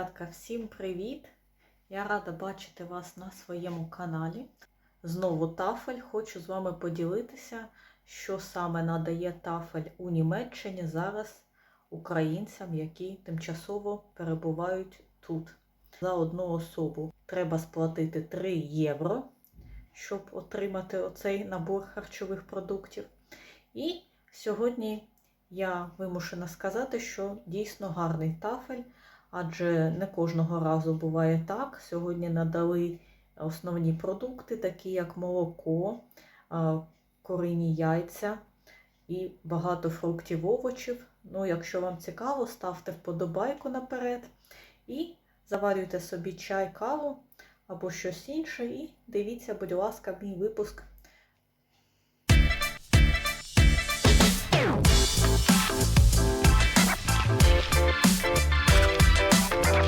Дівчатка, всім привіт! Я рада бачити вас на своєму каналі. Знову тафель. Хочу з вами поділитися, що саме надає тафель у Німеччині зараз українцям, які тимчасово перебувають тут. За одну особу треба сплатити 3 євро, щоб отримати оцей набор харчових продуктів. І сьогодні я вимушена сказати, що дійсно гарний тафель, адже не кожного разу буває так. Сьогодні надали основні продукти, такі як молоко, курині яйця і багато фруктів, овочів. Ну, якщо вам цікаво, ставте вподобайку наперед і заварюйте собі чай, каву або щось інше. І дивіться, будь ласка, мій випуск. Хочу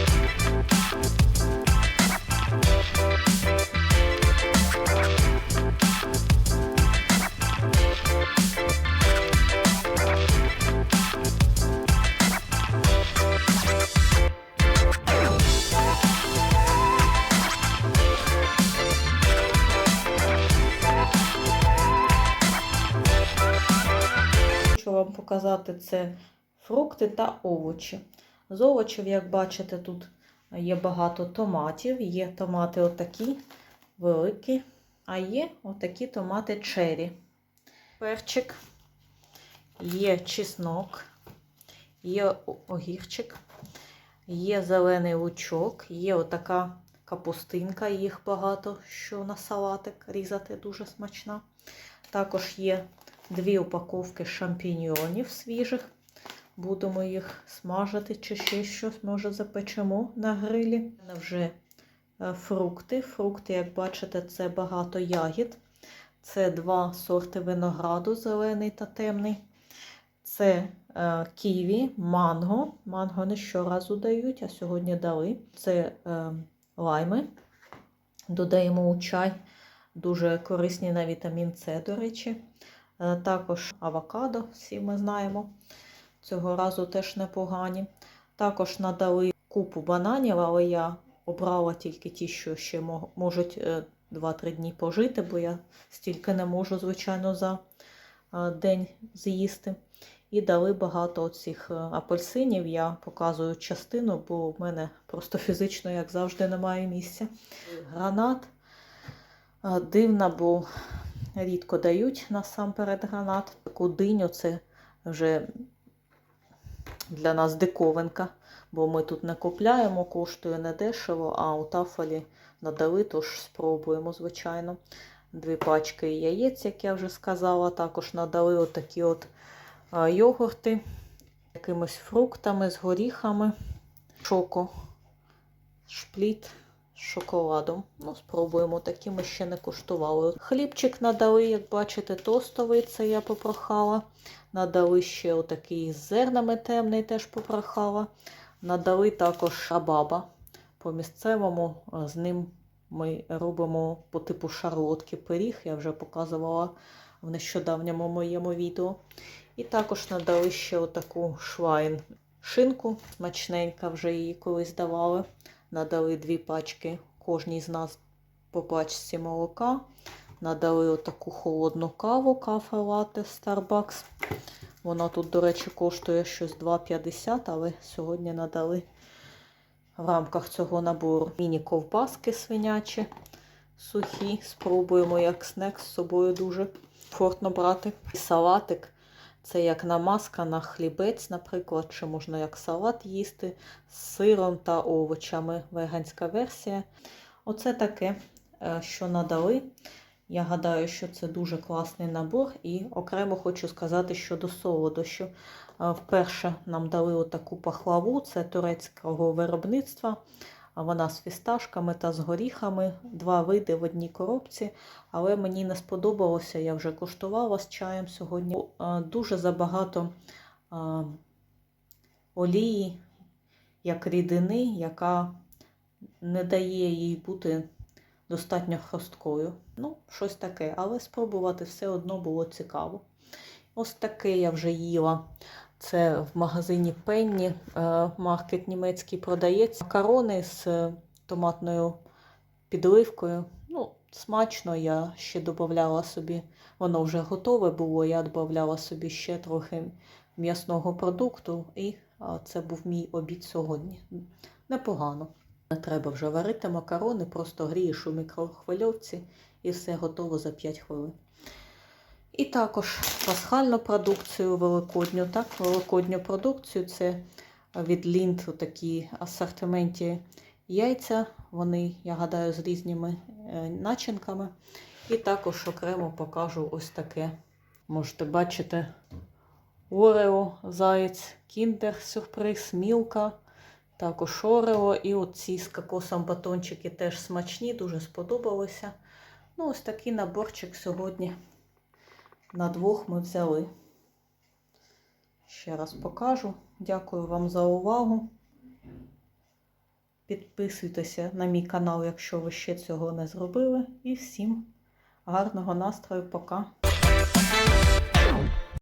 вам показати це фрукти та овочі. З овочів, як бачите, тут є багато томатів. Є томати отакі великі, а є отакі томати чері. Перчик, є чеснок, є огірчик, є зелений лучок, є отака капустинка, їх багато, що на салатик різати дуже смачна. Також є дві упаковки шампіньйонів свіжих. Будемо їх смажити чи ще щось, може, запечемо на грилі. У мене вже е, фрукти. Фрукти, як бачите, це багато ягід. Це два сорти винограду, зелений та темний. Це е, ківі, манго. Манго не щоразу дають, а сьогодні дали. Це е, лайми. Додаємо у чай. Дуже корисні на вітамін С, до речі. Е, також авокадо, всі ми знаємо. Цього разу теж непогані. Також надали купу бананів, але я обрала тільки ті, що ще можуть 2-3 дні пожити, бо я стільки не можу, звичайно, за е, день з'їсти. І дали багато оцих е, апельсинів. Я показую частину, бо в мене просто фізично, як завжди, немає місця. Гранат дивна, бо рідко дають насамперед гранат. Таку диню це вже для нас диковинка, бо ми тут не купляємо, коштує недешево, а у тафалі надали, тож спробуємо, звичайно. Дві пачки яєць, як я вже сказала, також надали отакі от йогурти якимись фруктами, з горіхами, шоко, шпліт шоколадом. Ну, Спробуємо, такі ми ще не куштували. Хлібчик надали, як бачите, тостовий, це я попрохала. Надали ще отакий з зернами темний, теж попрохала. Надали також абаба. По місцевому з ним ми робимо по типу шарлотки пиріг, я вже показувала в нещодавньому моєму відео. І також надали ще отаку швайн шинку, смачненька, вже її колись давали. Надали дві пачки кожній з нас по пачці молока. Надали отаку холодну каву, кафе лате Starbucks. Вона тут, до речі, коштує щось 2,50, але сьогодні надали в рамках цього набору міні-ковбаски свинячі, сухі. Спробуємо як снек з собою дуже комфортно брати. І салатик. Це як намазка на хлібець, наприклад, чи можна як салат їсти з сиром та овочами. Веганська версія. Оце таке, е, що надали. Я гадаю, що це дуже класний набор. І окремо хочу сказати щодо солодощів. Вперше нам дали отаку пахлаву, це турецького виробництва. Вона з фісташками та з горіхами, два види в одній коробці. Але мені не сподобалося, я вже куштувала з чаєм сьогодні. Дуже забагато олії, як рідини, яка не дає їй бути достатньо хрусткою. Ну, щось таке, але спробувати все одно було цікаво. Ось таке я вже їла. Це в магазині Пенні, е, маркет німецький продається. Макарони з е, томатною підливкою. Ну, смачно, я ще додавала собі, воно вже готове було, я додавала собі ще трохи м'ясного продукту, і це був мій обід сьогодні. Непогано. Не треба вже варити макарони, просто грієш у мікрохвильовці і все готово за 5 хвилин. І також пасхальну продукцію великодню. Так, великодню продукцію це від Лінд у такій асортименті яйця. Вони, я гадаю, з різними е, начинками. І також окремо покажу ось таке. Можете бачити Орео, заєць, кіндер, сюрприз, мілка, також Орео. І оці з кокосом батончики теж смачні, дуже сподобалися. Ну, ось такий наборчик сьогодні на двох ми взяли. Ще раз покажу. Дякую вам за увагу. Підписуйтеся на мій канал, якщо ви ще цього не зробили. І всім гарного настрою. Пока!